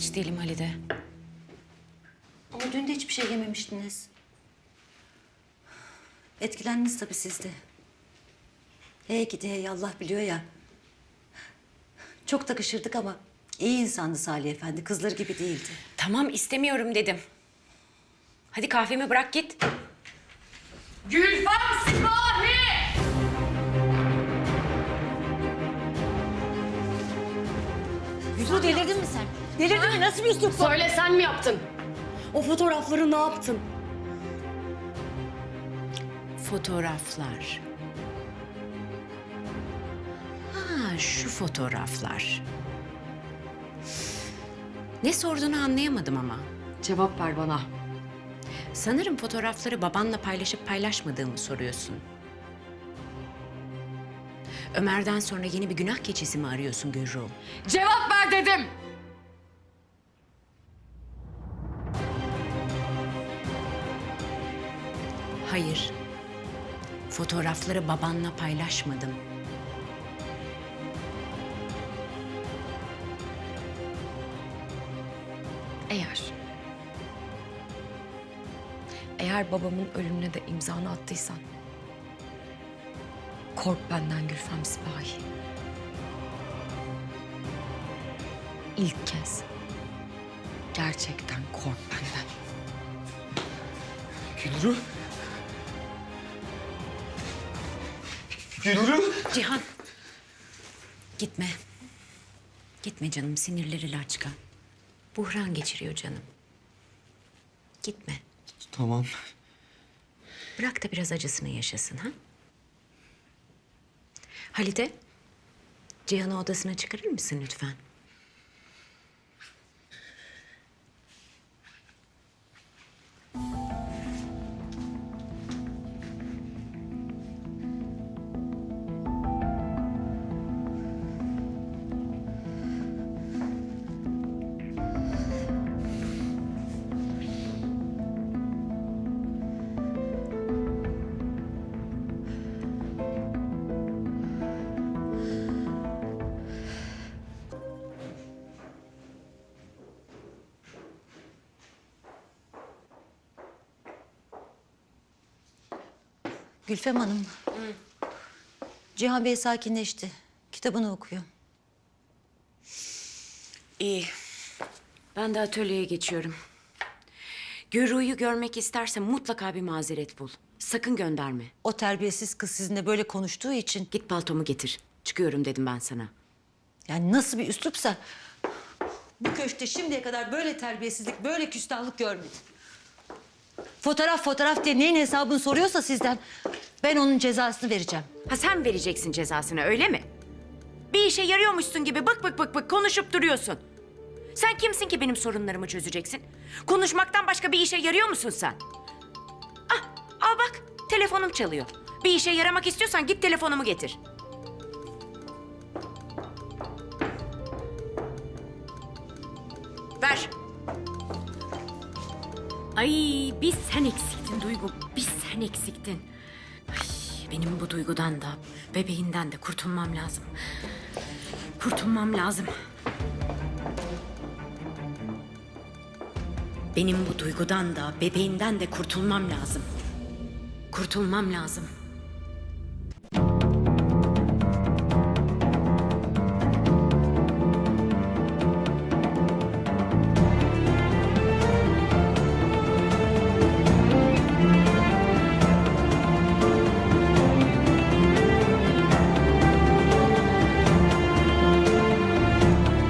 aç değilim Halide. Ama dün de hiçbir şey yememiştiniz. Etkilendiniz tabii siz de. Hey gidi hey Allah biliyor ya. Çok takışırdık ama iyi insandı Salih Efendi. Kızları gibi değildi. Tamam istemiyorum dedim. Hadi kahvemi bırak git. Gülfem Sipahi! Yüzü delirdin mi sen? Delirdin mi? Nasıl bir üslup bu? Söyle sen mi yaptın? O fotoğrafları ne yaptın? Fotoğraflar. Ha şu fotoğraflar. Ne sorduğunu anlayamadım ama. Cevap ver bana. Sanırım fotoğrafları babanla paylaşıp paylaşmadığımı soruyorsun. Ömer'den sonra yeni bir günah keçisi mi arıyorsun Gürru? Cevap ver dedim. Hayır. Fotoğrafları babanla paylaşmadım. Eğer... Eğer babamın ölümüne de imzanı attıysan... Kork benden Gülfem Sipahi. İlk kez. Gerçekten kork benden. Gülru. Gülru. Cihan. Gitme. Gitme canım sinirleri laçka. Buhran geçiriyor canım. Gitme. Tamam. Bırak da biraz acısını yaşasın ha. Halide, Cihan'ı odasına çıkarır mısın lütfen? Gülfem Hanım. Cihan Bey sakinleşti. Kitabını okuyor. İyi. Ben de atölyeye geçiyorum. Gürru'yu görmek istersen mutlaka bir mazeret bul. Sakın gönderme. O terbiyesiz kız sizinle böyle konuştuğu için... Git paltomu getir. Çıkıyorum dedim ben sana. Yani nasıl bir üslupsa... Bu köşkte şimdiye kadar böyle terbiyesizlik, böyle küstahlık görmedim. Fotoğraf fotoğraf diye neyin hesabını soruyorsa sizden... ...ben onun cezasını vereceğim. Ha sen vereceksin cezasını öyle mi? Bir işe yarıyormuşsun gibi bık bık bık bık konuşup duruyorsun. Sen kimsin ki benim sorunlarımı çözeceksin? Konuşmaktan başka bir işe yarıyor musun sen? Ah, al bak telefonum çalıyor. Bir işe yaramak istiyorsan git telefonumu getir. Ay bir sen eksiktin Duygu, bir sen eksiktin. Ay, benim bu duygudan da, bebeğinden de kurtulmam lazım. Kurtulmam lazım. Benim bu duygudan da, bebeğinden de kurtulmam lazım. Kurtulmam lazım.